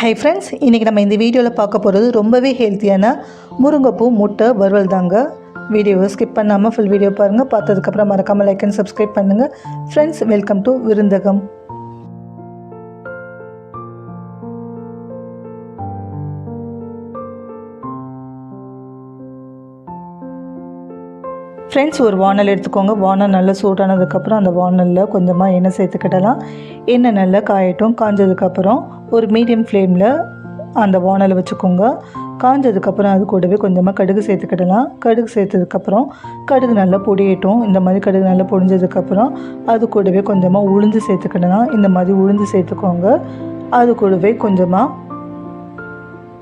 Hi friends இன்றைக்கி நம்ம இந்த வீடியோவில் பார்க்க போகிறது ரொம்பவே ஹெல்த்தியான முருங்கைப்பூ முட்டை வறுவல் தாங்க. வீடியோவை ஸ்கிப் பண்ணாமல் ஃபுல் வீடியோ பாருங்கள் பார்த்ததுக்கப்புறம் மறக்காமல் லைக் அண்ட் சப்ஸ்கிரைப் பண்ணுங்கள் ஃப்ரெண்ட்ஸ் வெல்கம் டு விருந்தகம். ஃப்ரெண்ட்ஸ் ஒரு வானல் எடுத்துக்கோங்க. வானல் நல்லா சூடானதுக்கப்புறம் அந்த வானலில் கொஞ்சமாக எண்ணெய் சேர்த்துக்கிடலாம். எண்ணெய் நல்லா காயட்டும். காஞ்சதுக்கப்புறம் ஒரு மீடியம் ஃப்ளேமில் அந்த வானலை வச்சுக்கோங்க. காஞ்சதுக்கப்புறம் அது கூடவே கொஞ்சமாக கடுகு சேர்த்துக்கிடலாம். கடுகு சேர்த்ததுக்கப்புறம் கடுகு நல்லா பொடியட்டும். இந்த மாதிரி கடுகு நல்லா பொடிஞ்சதுக்கப்புறம் அது கூடவே கொஞ்சமாக உளுந்து சேர்த்துக்கிடலாம். இந்த மாதிரி உளுந்து சேர்த்துக்கோங்க. அது கூடவே கொஞ்சமாக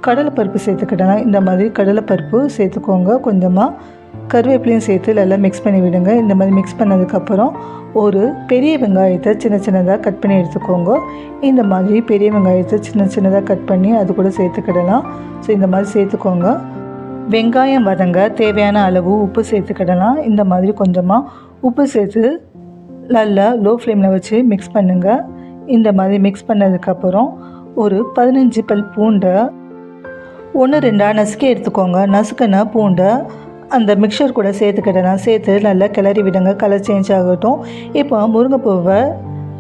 கடலைப்பருப்பு சேர்த்துக்கிடலாம். இந்த மாதிரி கடலைப்பருப்பு சேர்த்துக்கோங்க. கொஞ்சமாக கருவேப்பிலையும் சேர்த்து நல்லா மிக்ஸ் பண்ணி விடுங்க. இந்த மாதிரி மிக்ஸ் பண்ணதுக்கப்புறம் ஒரு பெரிய வெங்காயத்தை சின்ன சின்னதாக கட் பண்ணி எடுத்துக்கோங்க. இந்த மாதிரி பெரிய வெங்காயத்தை சின்ன சின்னதாக கட் பண்ணி அது கூட சேர்த்துக்கிடலாம். ஸோ இந்த மாதிரி சேர்த்துக்கோங்க. வெங்காயம் வதங்க தேவையான அளவு உப்பு சேர்த்துக்கிடலாம். இந்த மாதிரி கொஞ்சமாக உப்பு சேர்த்து நல்லா லோ ஃப்ளேமில் வச்சு மிக்ஸ் பண்ணுங்கள் இந்த மாதிரி மிக்ஸ் பண்ணதுக்கப்புறம் ஒரு பதினஞ்சு பல் பூண்டை ஒன்று ரெண்டாக நசுக்கி எடுத்துக்கோங்க. நசுக்கின பூண்டை அந்த மிக்சர் கூட சேர்த்துக்கிட்டேன். சேர்த்து நல்லா கிளறி விடுங்க. கலர் சேஞ்ச் ஆகட்டும். இப்போ முருங்கைப்பூவை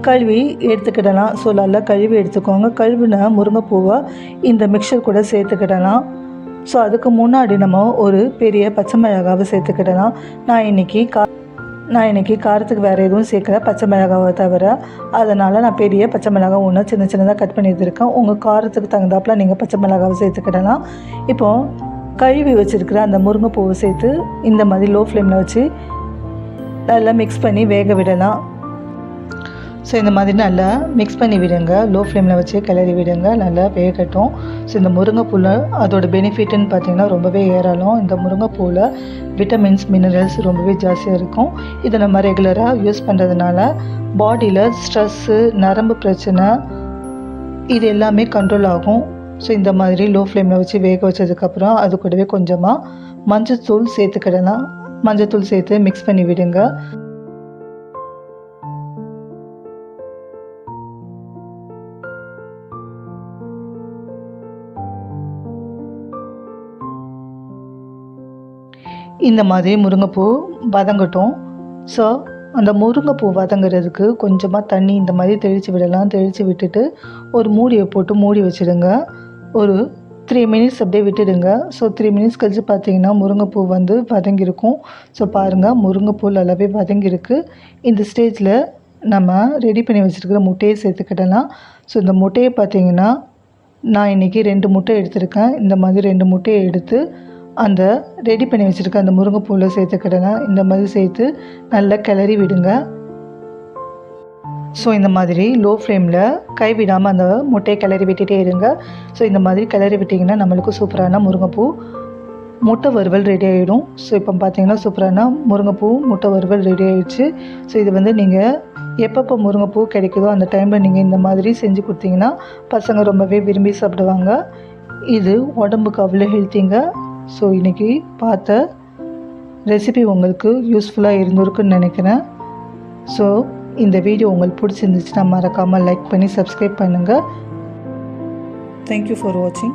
கழுவி எடுத்துக்கிடலாம். ஸோ நல்லா கழுவி எடுத்துக்கோங்க. கழுவின முருங்கைப்பூவை இந்த மிக்சர் கூட சேர்த்துக்கிடலாம். ஸோ அதுக்கு முன்னாடி நம்ம ஒரு பெரிய பச்சை மிளகாவை சேர்த்துக்கிடலாம். நான் இன்றைக்கி கா நான் இன்றைக்கி காரத்துக்கு வேறு எதுவும் சேர்க்கல. பச்சை மிளகாவை தவிர அதனால் நான் பெரிய பச்சை மிளகா ஒன்று சின்ன சின்னதாக கட் பண்ணி வச்சுருக்கேன் உங்கள் காரத்துக்கு தகுந்தாப்பில் நீங்கள் பச்சை மிளகாவை சேர்த்துக்கிடலாம். இப்போது கழுவி வச்சுருக்கிற அந்த முருங்கைப்பூவை சேர்த்து இந்த மாதிரி லோ ஃப்ளேமில் வச்சு நல்லா மிக்ஸ் பண்ணி வேக விடலாம். ஸோ இந்த மாதிரி நல்லா மிக்ஸ் பண்ணி விடுங்க. லோ ஃப்ளேமில் வச்சு கிளறி விடுங்க. நல்லா வேகட்டும். ஸோ இந்த முருங்கைப்பூவில் அதோட பெனிஃபிட்னு பார்த்தீங்கன்னா ரொம்பவே ஏராளம். இந்த முருங்கைப்பூவில் விட்டமின்ஸ் மினரல்ஸ் ரொம்பவே ஜாஸ்தியாக இருக்கும். இதை நம்ம ரெகுலராக யூஸ் பண்ணுறதுனால பாடியில் ஸ்ட்ரெஸ்ஸு நரம்பு பிரச்சனை இது எல்லாமே கண்ட்ரோல் ஆகும். ஸோ இந்த மாதிரி லோ ஃப்ளேமில் வச்சு வேக வச்சதுக்கப்புறம் அது கூடவே கொஞ்சமாக மஞ்சத்தூள் சேர்த்துக்கிடலாம் மஞ்சத்தூள் சேர்த்து மிக்ஸ் பண்ணி விடுங்க. இந்த மாதிரி முருங்கைப்பூ வதங்கட்டும். ஸோ அந்த முருங்கைப்பூ வதங்குறதுக்கு கொஞ்சமாக தண்ணி இந்த மாதிரி தெளித்து விடலாம். தெளித்து விட்டுட்டு ஒரு மூடியை போட்டு மூடி வச்சுடுங்க. ஒரு த்ரீ மினிட்ஸ் அப்படியே விட்டுடுங்க. ஸோ த்ரீ மினிட்ஸ் கழித்து பார்த்தீங்கன்னா முருங்கைப்பூ வந்து வதங்கியிருக்கும். ஸோ பாருங்கள் முருங்கைப்பூ நல்லாவே வதங்கியிருக்கு. இந்த ஸ்டேஜில் நம்ம ரெடி பண்ணி வச்சுருக்கிற முட்டையை சேர்த்துக்கிடலாம் ஸோ இந்த முட்டையை பார்த்தீங்கன்னா நான் இன்றைக்கி ரெண்டு முட்டை எடுத்திருக்கேன். இந்த மாதிரி ரெண்டு முட்டையை எடுத்து அந்த ரெடி பண்ணி வச்சுருக்க அந்த முருங்கைப்பூவில் சேர்த்துக்கிடலாம் இந்த மாதிரி சேர்த்து நல்லா கிளறி விடுங்க. ஸோ இந்த மாதிரி லோ ஃப்ளேமில் கைவிடாமல் அந்த முட்டையை கிளறி விட்டுட்டே இருங்க. ஸோ இந்த மாதிரி கிளறி விட்டிங்கன்னா நம்மளுக்கு சூப்பரான முருங்கைப்பூ முட்டை வறுவல் ரெடி ஆகிடும் ஸோ இப்போ பார்த்தீங்கன்னா சூப்பரான முருங்கைப்பூ முட்டை வறுவல் ரெடி ஆகிடுச்சு ஸோ இது வந்து நீங்கள் எப்பப்போ முருங்கைப்பூ கிடைக்குதோ அந்த டைமில் நீங்கள் இந்த மாதிரி செஞ்சு கொடுத்தீங்கன்னா பசங்க ரொம்பவே விரும்பி சாப்பிடுவாங்க. இது உடம்புக்கு அவ்வளோ ஹெல்த்திங்க ஸோ இன்றைக்கி பார்த்த ரெசிபி உங்களுக்கு யூஸ்ஃபுல்லாக இருந்திருக்குன்னு நினைக்கிறேன். ஸோ இந்த வீடியோ உங்களுக்கு பிடிச்சிருந்துச்சுன்னா மறக்காமல் லைக் பண்ணி சப்ஸ்கிரைப் பண்ணுங்கள் தேங்க்யூ ஃபார் வாட்சிங்